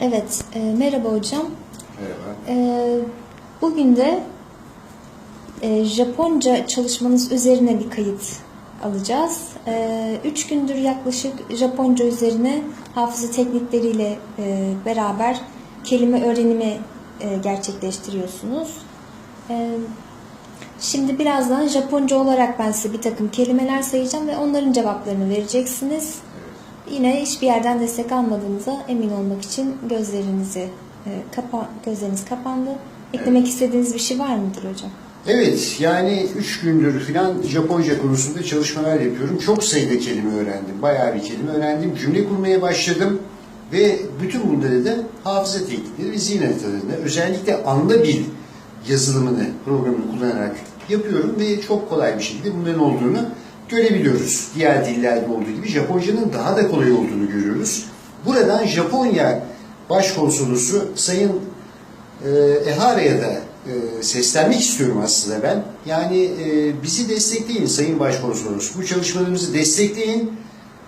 Evet, e, merhaba hocam. Merhaba. E, bugün de e, Japonca çalışmanız üzerine bir kayıt alacağız. E, üç gündür yaklaşık Japonca üzerine hafıza teknikleriyle e, beraber kelime öğrenimi e, gerçekleştiriyorsunuz. E, şimdi birazdan Japonca olarak ben size bir takım kelimeler sayacağım ve onların cevaplarını vereceksiniz. Yine hiçbir yerden destek almadığınıza emin olmak için gözlerinizi e, kapa gözleriniz kapandı. Eklemek istediğiniz bir şey var mıdır hocam? Evet, yani üç gündür filan Japonca konusunda çalışmalar yapıyorum. Çok sayıda kelime öğrendim. Bayağı bir kelime öğrendim. Cümle kurmaya başladım. Ve bütün bunları da hafıza teknikleri ve zihin haritalarında özellikle anla bil yazılımını, programını kullanarak yapıyorum ve çok kolay bir şekilde bunların olduğunu görebiliyoruz. Diğer dillerde olduğu gibi Japonca'nın daha da kolay olduğunu görüyoruz. Buradan Japonya Başkonsolosu Sayın e, Ehara'ya da e, seslenmek istiyorum aslında ben. Yani e, bizi destekleyin Sayın Başkonsolos. Bu çalışmalarımızı destekleyin.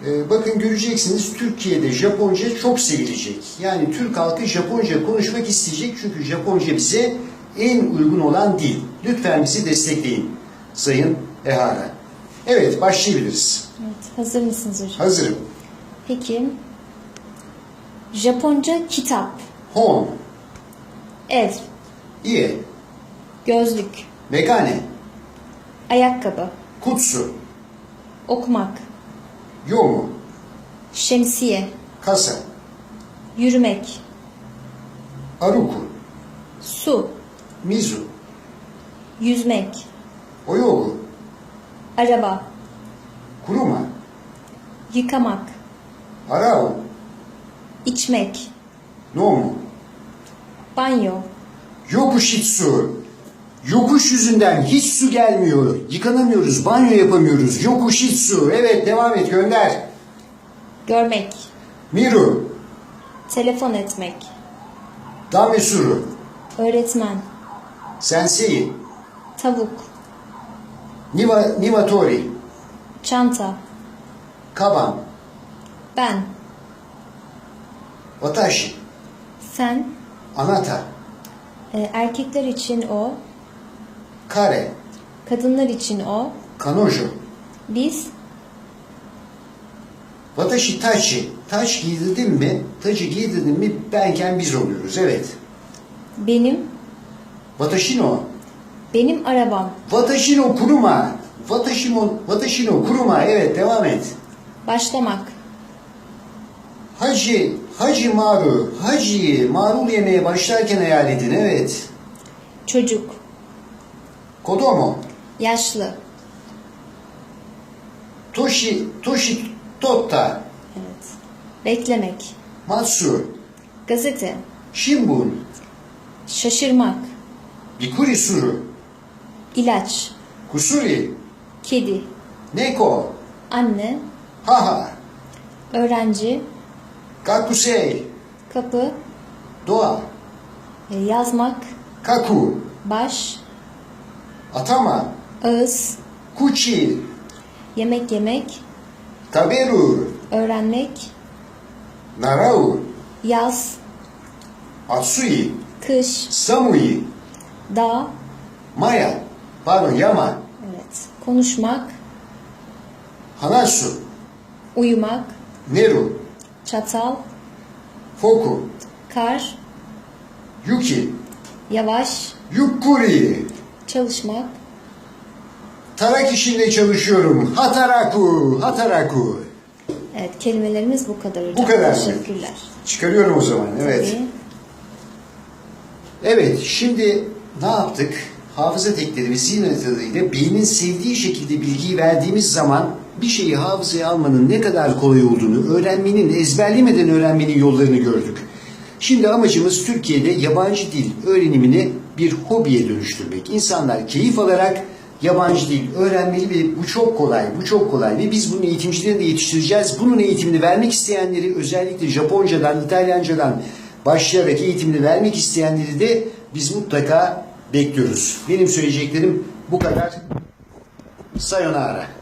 E, bakın göreceksiniz Türkiye'de Japonca çok sevilecek. Yani Türk halkı Japonca konuşmak isteyecek çünkü Japonca bize en uygun olan dil. Lütfen bizi destekleyin Sayın Ehara. Evet başlayabiliriz. Evet, hazır mısınız hocam? Hazırım. Peki. Japonca kitap, Hon, ev, ie, gözlük, megane, ayakkabı, kutsu, okumak, yomu, şemsiye, kasa, yürümek, aruku, su, mizu, yüzmek, oyogu, araba, kuruma, yıkamak, arao, içmek, nomu, banyo, yokushitsu. Yokuş yüzünden hiç su gelmiyor. Yıkanamıyoruz, banyo yapamıyoruz. Yokushitsu. Evet devam et gönder. görmek, Miru, telefon etmek, damesuru, öğretmen, sensei, tavuk, niva, nivatori, çanta, kaban, ben, watashi, sen, anata, e, erkekler için o, kare, kadınlar için o, kanojo, biz, watashi tachi. Taç giydirdin mi, tacı giydirdin mi? Benken biz oluyoruz. Evet. benim, Watashi no benim arabam, Watashi kuruma. Watashi no kuruma. Evet devam et. başlamak, Hacı, Hacı Maru. Hacı'yı marul yemeye başlarken hayal edin. Evet. çocuk, Kodomo. yaşlı, Toshi, Toshi Totta. evet, beklemek, Matsu. gazete, Shimbun. şaşırmak, Bikuri suru. İlaç, Kusuri. kedi, Neko. anne, Haha. öğrenci, Kakusei. kapı, Doğa. e, yazmak, Kaku. baş, Atama. ağız, Kuchi. yemek yemek, Taberu. öğrenmek, Narau. yaz, Atsui. kış, Samui. dağ, Maya. Pardon Yama. evet, konuşmak, Hanasu. uyumak, Neru. çatal, Foku. kar, Yuki. yavaş, Yukkuri. çalışmak, Tarak işinde çalışıyorum. Hataraku. Hataraku. evet kelimelerimiz bu kadar hocam. Bu kadar? Teşekkürler. Çıkarıyorum o zaman. Evet. Tabii. Evet. Şimdi ne yaptık? Hafıza tekleri ve zihin haritalarıyla beynin sevdiği şekilde bilgiyi verdiğimiz zaman bir şeyi hafızaya almanın ne kadar kolay olduğunu, öğrenmenin, ezberlemeden öğrenmenin yollarını gördük. Şimdi amacımız Türkiye'de yabancı dil öğrenimini bir hobiye dönüştürmek. İnsanlar keyif alarak yabancı dil öğrenmeli ve bu çok kolay, bu çok kolay ve biz bunun eğitimcilerini de yetiştireceğiz. Bunun eğitimini vermek isteyenleri özellikle Japoncadan, İtalyancadan başlayarak eğitimini vermek isteyenleri de biz mutlaka bekliyoruz. Benim söyleyeceklerim bu kadar. Sayonara.